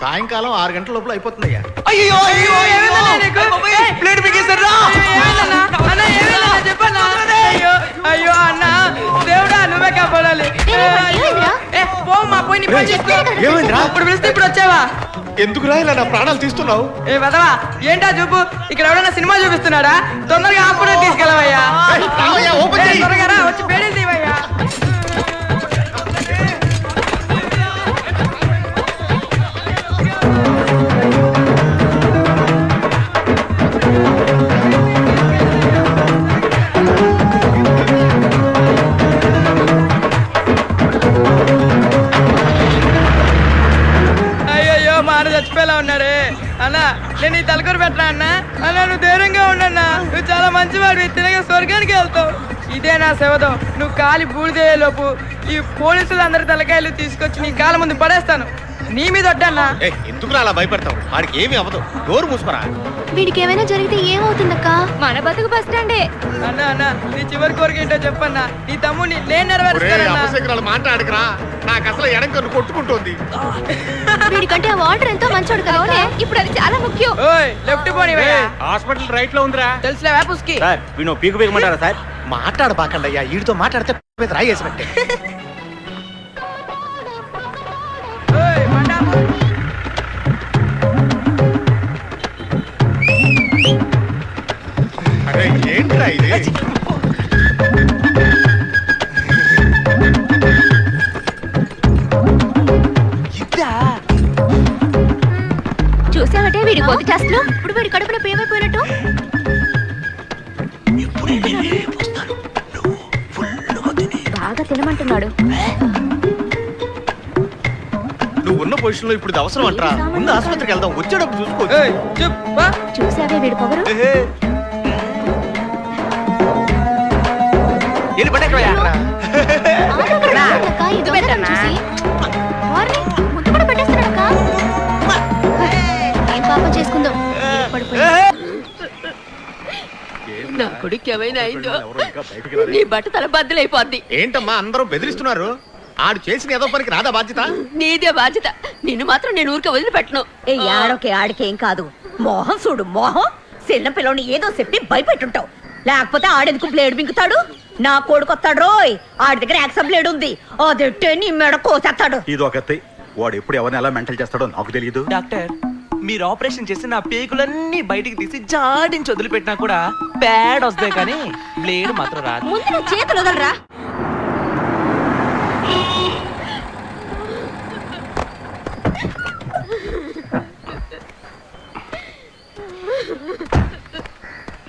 సాయంకాలం ఆరు గంటల లోపల అయిపోతుందయ్యా. అయ్యో అయ్యో! ప్లేట్? చెప్పన్నా? అయ్యో అయ్యో అన్న దేవుడా నువ్వే కాపాడాలి? ఇప్పుడు పిలిస్తే ఇప్పుడు వచ్చావా? ఎందుకురా ఇలా నా ప్రాణాలు తీస్తున్నావు? ఏ వదవా ఏంటా చూపు? ఇక్కడ ఎవడన్నా సినిమా చూపిస్తున్నాడా? తొందరగా హాస్పిటల్ అన్నా నేను ఈ తలకూరు పెట్టరా అన్న? అన్నా నువ్వు ధైర్యంగా ఉండన్నా. నువ్వు చాలా మంచివాడివి. తినగా స్వర్గానికి వెళ్తావు. ఇదే నా శవదం. నువ్వు కాలి బూడిదేలోపు ఈ పోలీసులు అందరి తలకాయలు తీసుకొచ్చి నీ కాళ్ళ ముందు పడేస్తాను. నీ మీద వడ్డన్నా ఏ ఎందుకురా అలా భయపడతావు? వాడికి ఏమీ అవ్వదు. డోర్ మూసుకురా. వీడికి ఏమైనా జరిగితే ఏమవుతుందక్క? మన బతుకు బస్ స్టాండే. అన్న అన్న నీ చివరి కోరిక ఏంటో చెప్పన్నా. నీ తమ్ముడిని నేను నెరవేరుస్తానన్నా. మాట్లాడకురా. నాకు అసలు ఎడం కన్ను కొట్టుకుంటోంది. వీడికంటే ఆ వాటర్ ఎంతో మంచోడు కదా ఇప్పుడు అది చాలా ముఖ్యం. ఓయ్ లెఫ్ట్ పోనీ హాస్పిటల్ రైట్లో ఉందిరా. తెలుసులేవా పుస్కి సార్ వీణు పీకు పీకమంటారా సార్? మాట్లాడబాకండి అయ్యా వీడితో మాట్లాడితే రాయేసినట్టే ఏంట్రా ఇది? చూసావటే వీడి కొద్ది టెస్ట్లో ఇప్పుడు వీడి కడుపున పేమైపోయినట్టు? బాగా తినమంటున్నాడు. ఉన్న పొజిషన్లో ఇప్పుడు అవసరం అంటరా. ముందు ఆసుపత్రికి వెళ్దాం. వచ్చేటప్పుడు బా. చూసావే వీడి పొగరు. ఏం పాపం చేసుకుందాం? పడిపోయి నా కొడుకు ఏమైనా అయిందో? నీ బట్ట తల బద్దలైపోద్ది. ఏంటమ్మా అందరూ బెదిరిస్తున్నారు? ఆడు చేసిన ఏదో పనికి రాదా బాధ్యత? నీదే బాధ్యత. నిన్ను మాత్రం నేను ఊరికే వదిలిపెట్టను. ఏ ఆడోకే ఆడికేం కాదు. మోహం చూడు మోహం. చిన్న పిల్లని ఏదో చెప్పి భయపెట్టుంటావు. లేకపోతే ఆడెందుకు బ్లేడ్ బింకుతాడు నా కొడుకు వస్తాడు రోయ్. ఆడి దగ్గర యాక్సమ్ బ్లేడ్ ఉంది. అదెట్టే నీ మెడ కోసేస్తాడు. ఇది ఒకటి వాడు ఎప్పుడు ఎవరిని ఎలా మెంటల్ చేస్తాడో నాకు తెలియదు డాక్టర్ మీరు ఆపరేషన్ చేసి నా పేగులన్నీ బయటికి తీసి జాడించి వదిలిపెట్టినా కూడా బ్యాడ్ వస్తాయి కానీ బ్లేడ్ మాత్రం రాదు. ముందు నీ చేతులు వదలరా.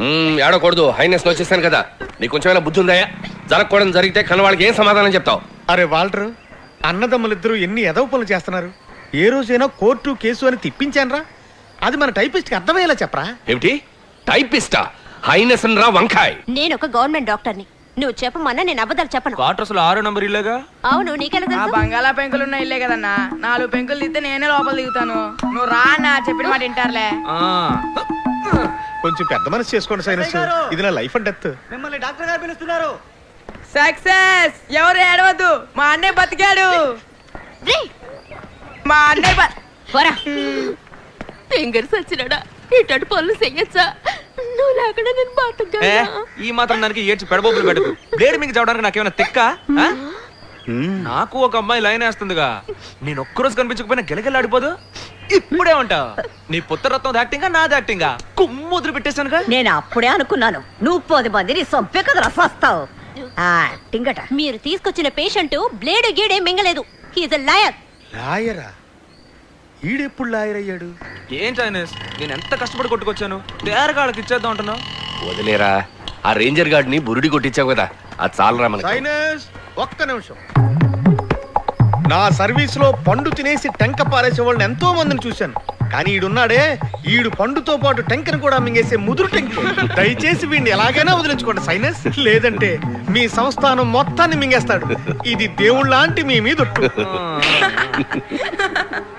ఏడకూడదు హైనెస్ వచ్చేసాను కదా. నీకు కొంచెమైనా బుద్ధి ఉందా జరగకూడదు జరిగితే కన్నవాళ్ళకి ఏం సమాధానం చెప్తావు? అరే వాల్టర్ అన్నదమ్ములిద్దరూ ఎన్ని ఎదవ పనులు చేస్తున్నారు? ఏ రోజైనా కోర్టు కేసు అని తిప్పించానురా? అది మన టైపిస్ట్కి అర్థమయ్యేలా చెప్పరా? ఏమిటి? టైపిస్టా? హైనెస్ రా వంకాయ్. నేను ఒక గవర్నమెంట్ డాక్టర్ని. నువ్వు చెప్పమన్నా నేను అబద్ధాలు చెప్పను. క్వార్టర్స్లో ఆరో నంబర్ ఇల్లేగా? అవును నీకెలా ఆ తెలుసు? బంగాళా పెంకులు ఉన్న ఇల్లే కదన్నా. నాలుగు పెంకులు తీస్తే నేనే లోపల దిగుతాను. నువ్వు రా అన్న చెప్పిన మాట వింటారులే. ఆ. కొంచెం పెద్ద మనసు చేసుకోండి సైనస్. ఇది నా లైఫ్ అండ్ డెత్. మిమ్మల్ని డాక్టర్ గారు పిలుస్తున్నారు. సక్సెస్! ఎవరు ఏడవద్దు. మా అన్నయ్య బతికాడు. మా అన్నయ్య బ- పోరా. ఫింగర్ సచ్చినాడా? ఇటు పనులు చెయ్యొచ్చా నువ్వు లేకుండా నేను బతకగలనా? ఈ మాత్రం దానికి ఏడ్చి పెడబోబులు పెట్టుకు బ్లేడ్ మీకు చదవడానికి నాకేమైనా తిక్క? ఆ? నాకు ఒక అమ్మాయి లైన్ వేస్తుందిగా. నేను ఒక్కరోజు కనిపించకపోయినా గిలగిలాడిపోదు ఇప్పుడే ఉంటావు. నీ పుత్రరత్నం యాక్టింగా నాది యాక్టింగా కుమ్ము వదిలి పెట్టేశానుగా? నేను అప్పుడే అనుకున్నాను. నువ్వు పది మంది నీ సొంపే కదరా సస్తావు. టింగట మీరు తీసుకొచ్చిన పేషెంట్ బ్లేడ్ గీడే మింగలేదు. హీజ్ అ లయర్ లాయరా? ఈడెప్పుడు లాయర్ అయ్యాడు? ఏం చైనీస్ నేను ఎంత కష్టపడి కొట్టుకొచ్చాను? తేరగాళ్ళకి ఇచ్చేద్దాం అంటున్నావు. వదిలేరా? ఆ రేంజర్ గార్డ్ని బురుడి కొట్టించావు కదా. అది చాలరా మనకి. సైనస్ ఒక్క నిమిషం. నా సర్వీస్లో పండు తినేసి టెంక పారేసే వాళ్ళని ఎంతో మందిని చూశాను. కానీ ఈడున్నాడే ఈడు పండుతో పాటు టెంకను కూడా మింగేసే ముదురు టెంక. దయచేసి వీడిని ఎలాగైనా వదిలించుకోండి సైనస్. లేదంటే మీ సంస్థానం మొత్తాన్ని మింగేస్తాడు. ఇది దేవుళ్ళ లాంటి మీ మీద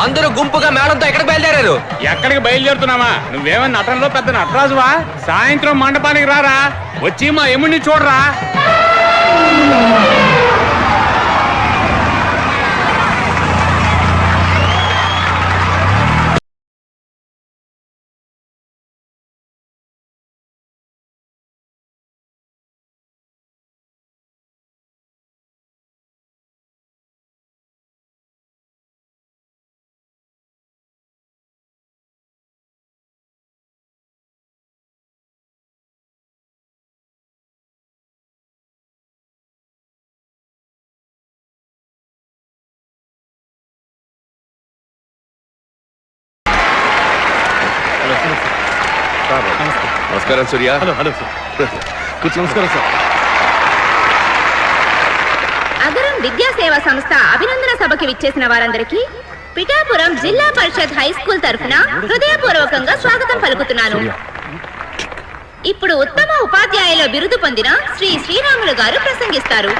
అందరూ గుంపుగా మేడంతో ఎక్కడ బయలుదేరారు? ఎక్కడికి బయలుదేరుతున్నామా నువ్వేమన్నా నటనలో పెద్ద నటరాజువా? సాయంత్రం మండపానికి రారా. వచ్చి మా ఎముడిని చూడరా. నమస్కారం సూర్య. Hello hello sir. నమస్కారం సార్. అగరం విద్యా సేవా సంస్థ అభినందన సభకి విచ్చేసిన వారందరికీ పిఠాపురం జిల్లా పరిషత్ హై స్కూల్ తరఫున హృదయపూర్వకంగా స్వాగతం పలుకుతున్నాను. ఇప్పుడు ఉత్తమ ఉపాధ్యాయుల బిరుదు పొందిన శ్రీ శ్రీరాములు గారు ప్రసంగిస్తారు.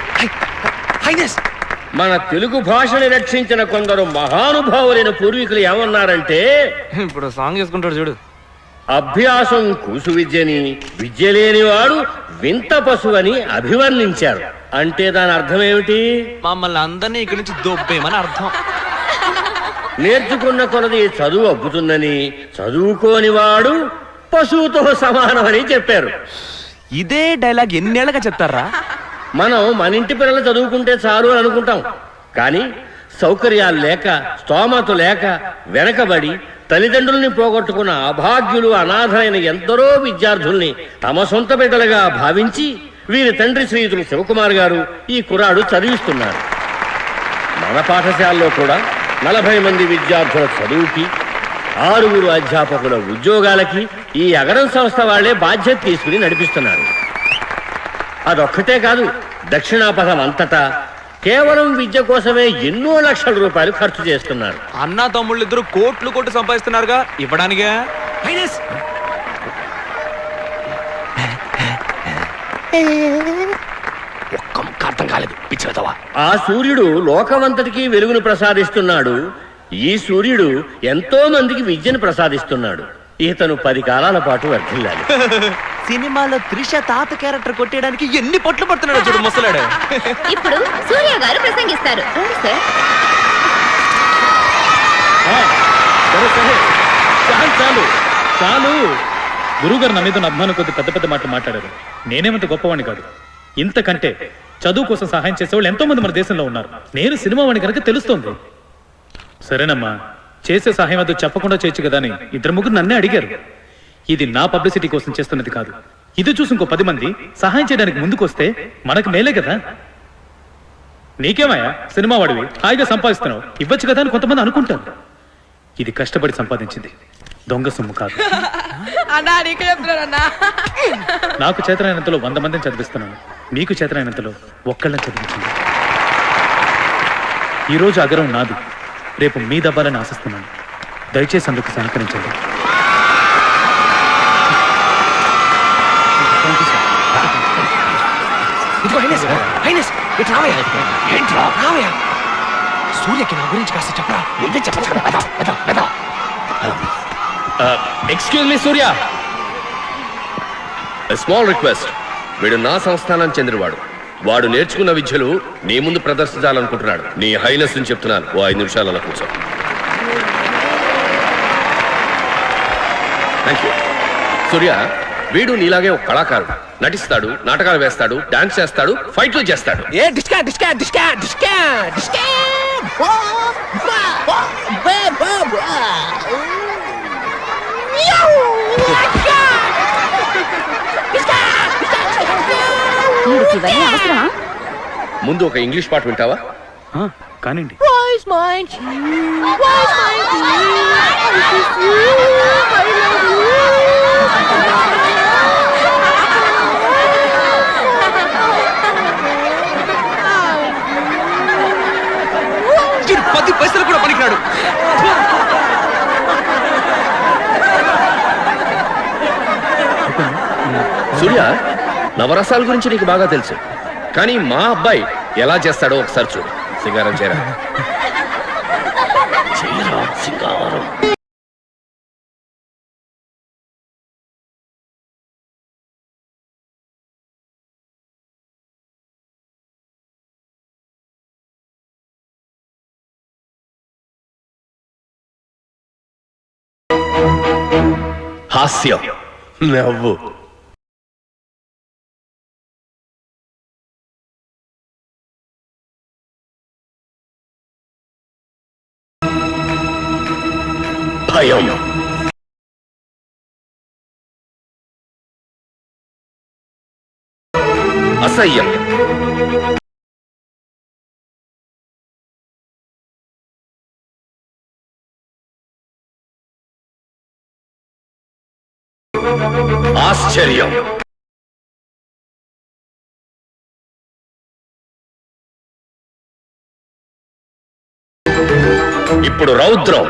మన తెలుగు భాషని రక్షించిన కొందరు మహానుభావులైన పూర్వీకులు ఏమన్నారంటే ఇప్పుడు సాంగ్ చేసుకుంటాడు చూడు. అభ్యాసం కూసు విద్యని విద్య లేనివాడు వింత పశువని అభివర్ణించారు. అంటే దాని అర్థం ఏమిటి మమ్మల్ని అందరినీ ఇక్కడి నుంచి దొబ్బేమని అర్థం. నేర్చుకున్న కొలది చదువు అబ్బుతుందని చదువుకోని వాడు పశువుతో సమానమని చెప్పారు. ఇదే డైలాగ్ ఎన్నేళ్ళగా చెప్తారా? మనం మన ఇంటి పిల్లలు చదువుకుంటే చాలు అని అనుకుంటాం. కానీ సౌకర్యాలు లేక స్తోమత లేక వెనకబడి తల్లిదండ్రుల్ని పోగొట్టుకున్న అభాగ్యులు అనాథలైన ఎందరో విద్యార్థుల్ని తమ సొంత బిడ్డలుగా భావించి వీరి తండ్రి శ్రీయుతులు శివకుమార్ గారు ఈ కురాడు చదివిస్తున్నారు. మన పాఠశాలలో కూడా నలభై మంది విద్యార్థుల చదువుకి ఆరుగురు అధ్యాపకుల ఉద్యోగాలకి ఈ అగరం సంస్థ వాళ్ళే బాధ్యత తీసుకుని నడిపిస్తున్నారు. అదొక్కటే కాదు దక్షిణాపథం అంతటా కేవలం విద్య కోసమే ఎన్నో లక్షల రూపాయలు ఖర్చు చేస్తున్నారు. అన్న తమ్ముళ్ళు ఇద్దరు కోట్లు కోట్లు సంపాదిస్తున్నారుగా ఇవ్వడానికే? హైనెస్ ఒక్క ముక్క అర్థం కాలేదు ఆ సూర్యుడు లోకమంతటికి వెలుగును ప్రసాదిస్తున్నాడు. ఈ సూర్యుడు ఎంతో మందికి విద్యను ప్రసాదిస్తున్నాడు. ఇతను పది కాలాల పాటు వర్ధిల్లాలి. సినిమాలో త్రిష తాత క్యారెక్టర్ కొట్టేయడానికి ఎన్ని పొట్లు పడుతున్నాడు చూడు ముసలాడు. ఇప్పుడు సూర్య గారు ప్రసంగిస్తారు. చాలు చాలు. చాలు. గురువుగారు నా మీద అభిమానం కొద్ది పెద్ద పెద్ద మాటలు మాట్లాడారు. నేనేమంత గొప్పవాణ్ణి కాదు. ఇంతకంటే చదువు కోసం సహాయం చేసేవాళ్ళు ఎంతో మంది మన దేశంలో ఉన్నారు. నేను సినిమా వాడిని కనుక తెలుస్తోంది. సరేనమ్మా. చేసే సహాయం అదో చెప్పకుండా చేయొచ్చు కదా అని ఇద్దరు ముగ్గురు నన్నే అడిగారు. ఇది నా పబ్లిసిటీ కోసం చేస్తున్నది కాదు. ఇది చూసి ఇంకో పది మంది సహాయం చేయడానికి ముందుకు వస్తే మనకు మేలే కదా? నీకేమయ్యా? సినిమా వాడివి. హాయిగా సంపాదిస్తున్నావు. ఇవ్వచ్చు కదా అని కొంతమంది అనుకుంటారు. ఇది కష్టపడి సంపాదించింది. దొంగ సొమ్ము కాదు. నీకు చేతనైనంతలో వంద మందిని చదివిస్తున్నాను. మీకు చేతనైనంతలో ఒక్కళ్ళని చదివించండి ఈరోజు అగరం నాది. రేపు మీ దవ్వాలని ఆశిస్తున్నాను. దయచేసి అందుకు సహకరించండి Thank you, sir. ఇదిగో హైనెస్ హైనెస్ ఇటు రావయ్యా ఏంట్రా? రావయ్యా. సూర్యకి నా గురించి కాస్త చెప్పరా? ముందే చెప్పచ్చు. Excuse me Surya. Small request వీడు నా సంస్థానానికి చెందినవాడు. వాడు నేర్చుకున్న విద్యలు నీ ముందు ప్రదర్శించాలనుకుంటున్నాడు. నీ హైనెస్ నుంచి చెప్తున్నాను. ఓ ఐదు నిమిషాలు అలా కూర్చో. థ్యాంక్ యూ సూర్య వీడు నీలాగే ఒక కళాకారుడు. నటిస్తాడు నాటకాలు వేస్తాడు డాన్స్ చేస్తాడు ఫైట్లు చేస్తాడు. ఏ డిస్కా డిస్కా డిస్కా డిస్కా డిస్కా వీడికి ఇవన్నీ అవసరమా? ముందు ఒక ఇంగ్లీష్ పాట వింటావా? ఆ, కానివ్వండి. వీడు పది పైసలు కూడా పనికిరాడు. సూర్య నవరసాల గురించి నీకు బాగా తెలుసు. కానీ మా అబ్బాయి ఎలా చేస్తాడో ఒకసారి చూడు. సింగారం చేరా చేయరా? సింగారం. హాస్యం. నవ్వు. భయం. అసహ్యం. ఆశ్చర్యం. ఇప్పుడు రౌద్రం.